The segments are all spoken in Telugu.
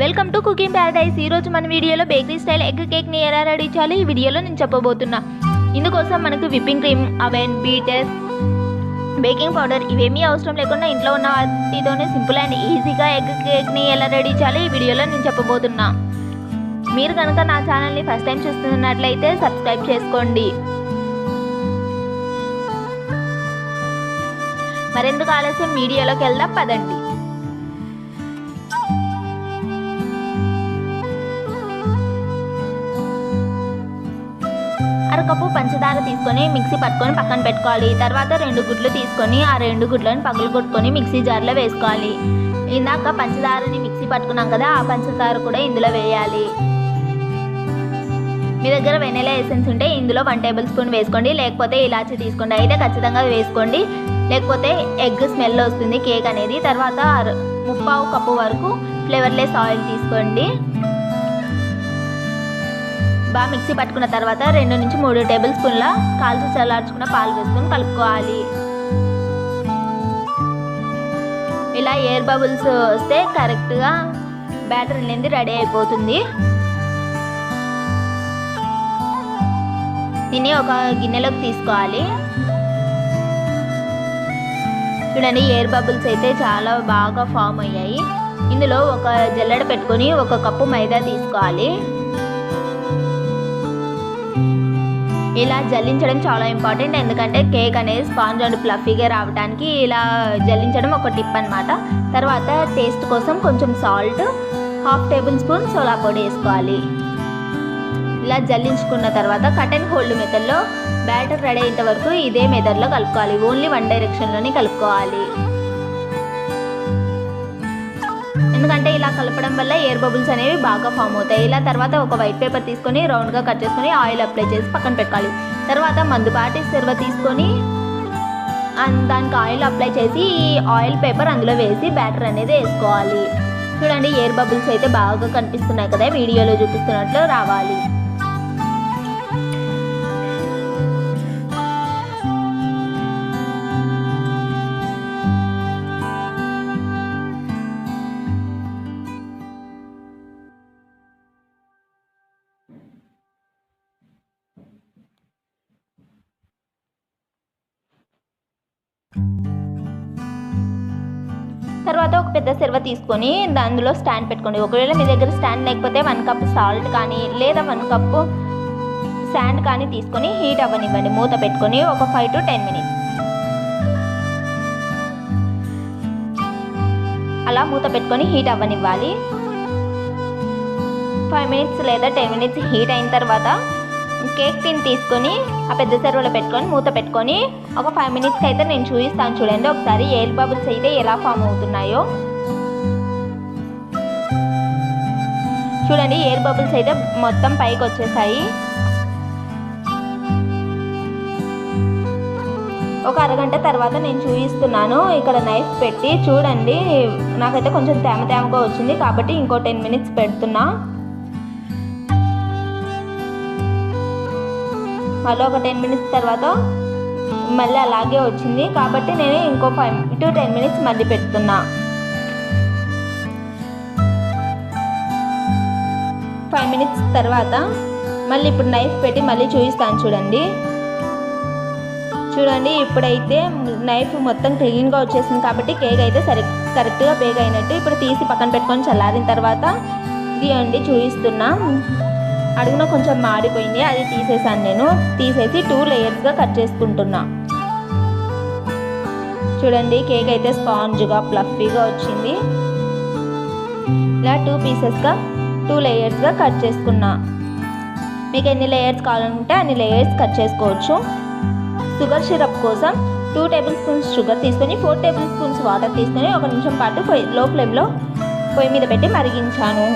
Welcome to cooking Paradise. ఈ రోజు మన వీడియోలో బేకరీ స్టైల్ ఎగ్ కేక్ని ఎలా రెడీ చేయాలి ఈ వీడియోలో నేను చెప్పబోతున్నా. ఇందుకోసం మనకు whipping cream oven beater baking powder ఇవేమీ అవసరం లేకుండా ఇంట్లో ఉన్న వాటితోనే సింపుల్ అండ్ ఈజీగా ఎగ్ కేక్ని ఎలా రెడీ చేయాలి ఈ వీడియోలో నేను చెప్పబోతున్నా. మీరు కనుక నా ఛానల్ని ఫస్ట్ టైం చూస్తున్నట్లయితే సబ్స్క్రైబ్ చేసుకోండి. మరెందుకు ఆలస్యం? వీడియోలోకి వెళ్దాం పదండి. అరకప్పు పంచదార తీసుకొని మిక్సీ పట్టుకొని పక్కన పెట్టుకోవాలి. తర్వాత రెండు గుడ్లు తీసుకొని ఆ రెండు గుడ్లను పగులు కొట్టుకొని మిక్సీ జార్లో వేసుకోవాలి. ఇందాక పంచదారని మిక్సీ పట్టుకున్నాం కదా ఆ పంచదార కూడా ఇందులో వేయాలి. మీ దగ్గర వెనెలా ఎసెన్స్ ఉంటే ఇందులో వన్ టేబుల్ స్పూన్ వేసుకోండి. లేకపోతే ఇలాచి తీసుకోండి అయితే ఖచ్చితంగా వేసుకోండి. లేకపోతే ఎగ్ స్మెల్ వస్తుంది కేక్ అనేది. తర్వాత ముప్పావు కప్పు వరకు ఫ్లేవర్లెస్ ఆయిల్ తీసుకోండి. బాగా మిక్సీ పట్టుకున్న తర్వాత రెండు నుంచి మూడు టేబుల్ స్పూన్ల కాల్చి చల్లార్చుకున్న పాలు వేసుకొని కలుపుకోవాలి. ఇలా ఎయిర్ బబుల్స్ వస్తే కరెక్ట్గా బ్యాటర్ అనేది రెడీ అయిపోతుంది. దీన్ని ఒక గిన్నెలోకి తీసుకోవాలి. చూడండి ఎయిర్ బబుల్స్ అయితే చాలా బాగా ఫామ్ అయ్యాయి. ఇందులో ఒక జల్లెడ పెట్టుకొని ఒక కప్పు మైదా తీసుకోవాలి. ఇలా జల్లించడం చాలా ఇంపార్టెంట్. ఎందుకంటే కేక్ అనేది స్పాంజ్ అండ్ ఫ్లఫీగా రావడానికి ఇలా జల్లించడం ఒక టిప్ అనమాట తర్వాత టేస్ట్ కోసం కొంచెం సాల్ట్ హాఫ్ టేబుల్ స్పూన్ సోలా పొడి వేసుకోవాలి. ఇలా జల్లించుకున్న తర్వాత కట్ అండ్ హోల్డ్ మెథడ్లో బ్యాటర్ రెడీ అయ్యేంత వరకు ఇదే మెథడ్లో కలుపుకోవాలి. ఓన్లీ వన్ డైరెక్షన్లోనే కలుపుకోవాలి. ఎందుకంటే ఇలా కలపడం వల్ల ఎయిర్ బబుల్స్ అనేవి బాగా ఫామ్ అవుతాయి. ఇలా తర్వాత ఒక వైట్ పేపర్ తీసుకొని రౌండ్గా కట్ చేసుకొని ఆయిల్ అప్లై చేసి పక్కన పెట్టాలి. తర్వాత మందుపాటి సిర్వ తీసుకొని దానికి ఆయిల్ అప్లై చేసి ఈ ఆయిల్ పేపర్ అందులో వేసి బ్యాటర్ అనేది వేసుకోవాలి. చూడండి ఎయిర్ బబుల్స్ అయితే బాగా కనిపిస్తున్నాయి కదా వీడియోలో చూపిస్తున్నట్లు రావాలి. తర్వాత ఒక పెద్ద సిర్వ తీసుకొని అందులో స్టాండ్ పెట్టుకోండి. ఒకవేళ మీ దగ్గర స్టాండ్ లేకపోతే వన్ కప్ సాల్ట్ కానీ లేదా వన్ కప్పు శాండ్ కానీ తీసుకొని హీట్ అవ్వనివ్వండి. మూత పెట్టుకొని ఒక ఫైవ్ టు టెన్ మినిట్స్. అలా మూత పెట్టుకొని హీట్ అవ్వనివ్వాలి. ఫైవ్ మినిట్స్ లేదా టెన్ మినిట్స్ హీట్ అయిన తర్వాత కేక్ తిని తీసుకొని ఆ పెద్ద సర్వలో పెట్టుకొని మూత పెట్టుకొని ఒక ఫైవ్ మినిట్స్కి అయితే నేను చూపిస్తాను చూడండి. ఒకసారి ఎయిర్ బబుల్స్ అయితే ఎలా ఫామ్ అవుతున్నాయో. చూడండి ఎయిర్ బబుల్స్ అయితే మొత్తం పైకి వచ్చేసాయి. ఒక అరగంట తర్వాత నేను చూపిస్తున్నాను. ఇక్కడ నైఫ్ పెట్టి చూడండి. నాకైతే కొంచెం తేమ తేమగా వచ్చింది కాబట్టి ఇంకో టెన్ మినిట్స్ పెడుతున్నా. మళ్ళీ ఒక టెన్ మినిట్స్ తర్వాత మళ్ళీ అలాగే వచ్చింది. కాబట్టి నేను ఇంకో ఫైవ్ టు టెన్ మినిట్స్ మళ్ళీ పెడుతున్నా. ఫైవ్ మినిట్స్ తర్వాత మళ్ళీ ఇప్పుడు నైఫ్ పెట్టి మళ్ళీ చూపిస్తాను చూడండి. చూడండి ఇప్పుడైతే నైఫ్ మొత్తం క్లీన్గా వచ్చేసింది కాబట్టి కేక్ అయితే సరి కరెక్ట్గా బేగ్ అయినట్టు ఇప్పుడు తీసి పక్కన పెట్టుకొని చల్లారిన తర్వాత ఇదిగోండి చూపిస్తున్నా. అడుగున కొంచెం మాడిపోయింది అది తీసేసాను నేను. తీసేసి టూ లేయర్స్గా కట్ చేసుకుంటున్నా. చూడండి కేక్ అయితే స్పాంజ్గా ప్లఫీగా వచ్చింది. ఇలా టూ పీసెస్గా టూ లేయర్స్గా కట్ చేసుకున్నా. మీకు ఎన్ని లేయర్స్ కావాలనుకుంటే అన్ని లేయర్స్ కట్ చేసుకోవచ్చు. షుగర్ సిరప్ కోసం టూ టేబుల్ స్పూన్స్ షుగర్ తీసుకొని ఫోర్ టేబుల్ స్పూన్స్ వాటర్ తీసుకొని ఒక నిమిషం పాటు పొయ్యి లో ఫ్లేమ్లో పొయ్యి మీద పెట్టి మరిగించాను.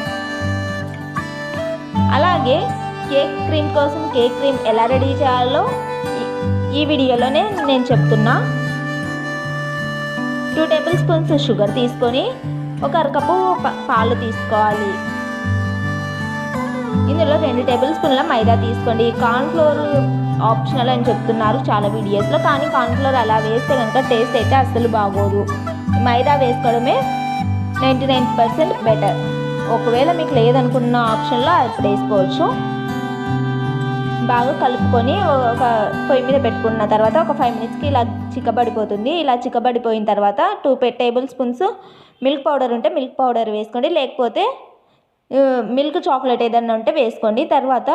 అలాగే కేక్ క్రీమ్ కోసం కేక్ క్రీమ్ ఎలా రెడీ చేయాలో ఈ- వీడియోలోనే నేను చెప్తున్నా. టూ టేబుల్ స్పూన్స్ షుగర్ తీసుకొని ఒక అరకప్పు పాలు తీసుకోవాలి. ఇందులో రెండు టేబుల్ స్పూన్ల మైదా తీసుకోండి. కార్న్ఫ్లోర్ ఆప్షనల్ అని చెప్తున్నారు చాలా వీడియోస్లో కానీ కార్న్ఫ్లోర్ అలా వేస్తే కనుక టేస్ట్ అయితే అస్సలు బాగోదు. మైదా వేసుకోవడమే నైంటీ నైన్ పర్సెంట్ బెటర్ ఒకవేళ మీకు లేదనుకున్న ఆప్షన్లో అది వేసుకోవచ్చు బాగా కలుపుకొని ఒక పొయ్యి మీద పెట్టుకున్న తర్వాత ఒక ఫైవ్ మినిట్స్కి ఇలా చిక్కబడిపోతుంది. ఇలా చిక్కబడిపోయిన తర్వాత two table spoons milk powder ఉంటే మిల్క్ పౌడర్ వేసుకోండి. లేకపోతే మిల్క్ చాక్లెట్ ఏదన్నా ఉంటే వేసుకోండి. తర్వాత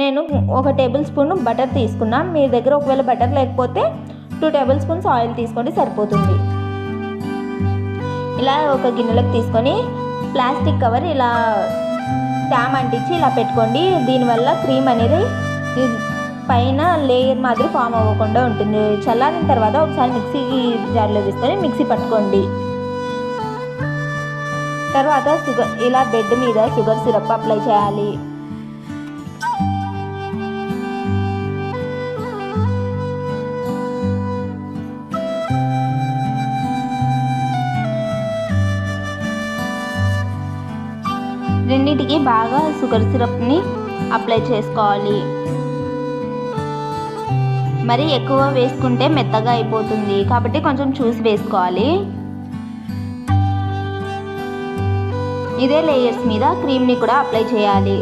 నేను ఒక టేబుల్ స్పూన్ బటర్ తీసుకున్నా. మీ దగ్గర ఒకవేళ బటర్ లేకపోతే టూ టేబుల్ స్పూన్స్ ఆయిల్ తీసుకోండి సరిపోతుంది. ఇలా ఒక గిన్నెలోకి తీసుకొని ప్లాస్టిక్ కవర్ ఇలా ట్యామ్ అంటించి ఇలా పెట్టుకోండి. దీనివల్ల క్రీమ్ అనేది పైన లేయర్ మాదిరి ఫామ్ అవ్వకుండా ఉంటుంది. చల్లారిన తర్వాత ఒకసారి మిక్సీ జార్లో వేసుకొని మిక్సీ పట్టుకోండి. తర్వాత షుగర్ ఇలా బెడ్ మీద షుగర్ సిరప్ అప్లై చేయాలి. రెండింటికి బాగా షుగర్ సిరప్ని అప్లై చేసుకోవాలి. మరి ఎక్కువ వేసుకుంటే మెత్తగా అయిపోతుంది. కాబట్టి కొంచెం చూసి వేసుకోవాలి. ఇదే లేయర్స్ మీద క్రీమ్ని కూడా అప్లై చేయాలి.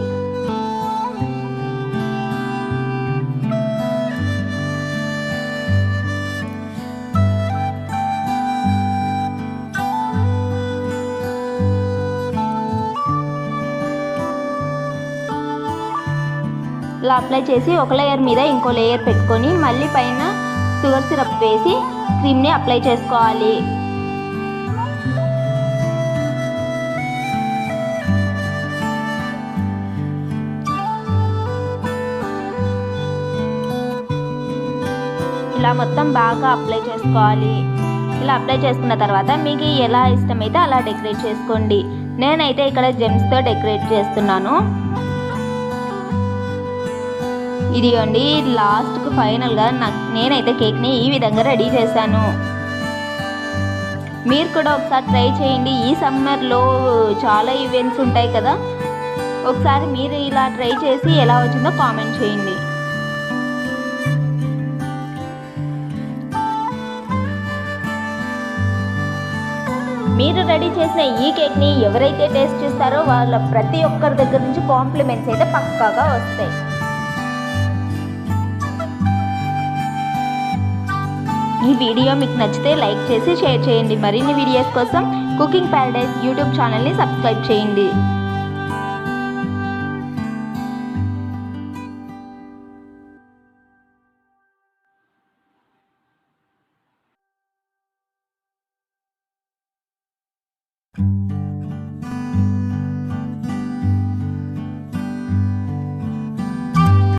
ఇలా అప్లై చేసి ఒక లేయర్ మీద ఇంకో లేయర్ పెట్టుకొని మళ్ళీ పైన షుగర్ సిరప్ వేసి క్రీమ్ని అప్లై చేసుకోవాలి. ఇలా మొత్తం బాగా అప్లై చేసుకోవాలి. ఇలా అప్లై చేసుకున్న తర్వాత మీకు ఎలా ఇష్టమైతే అలా డెకరేట్ చేసుకోండి. నేనైతే ఇక్కడ జెమ్స్తో డెకరేట్ చేస్తున్నాను. ఇదిగోండి లాస్ట్కి ఫైనల్గా నాకు నేనైతే కేక్ని ఈ విధంగా రెడీ చేశాను. మీరు కూడా ఒకసారి ట్రై చేయండి. ఈ సమ్మర్లో చాలా ఈవెంట్స్ ఉంటాయి కదా. ఒకసారి మీరు ఇలా ట్రై చేసి ఎలా వచ్చిందో కామెంట్ చేయండి. మీరు రెడీ చేసిన ఈ కేక్ని ఎవరైతే టేస్ట్ చేస్తారో వాళ్ళ ప్రతి ఒక్కరి దగ్గర నుంచి కాంప్లిమెంట్స్ అయితే పక్కాగా వస్తాయి. ఈ వీడియో మీకు నచ్చితే లైక్ చేసి షేర్ చేయండి. మరిన్ని వీడియోస్ కోసం కుకింగ్ ప్యారడైజ్ యూట్యూబ్ ఛానల్ని సబ్స్క్రైబ్ చేయండి.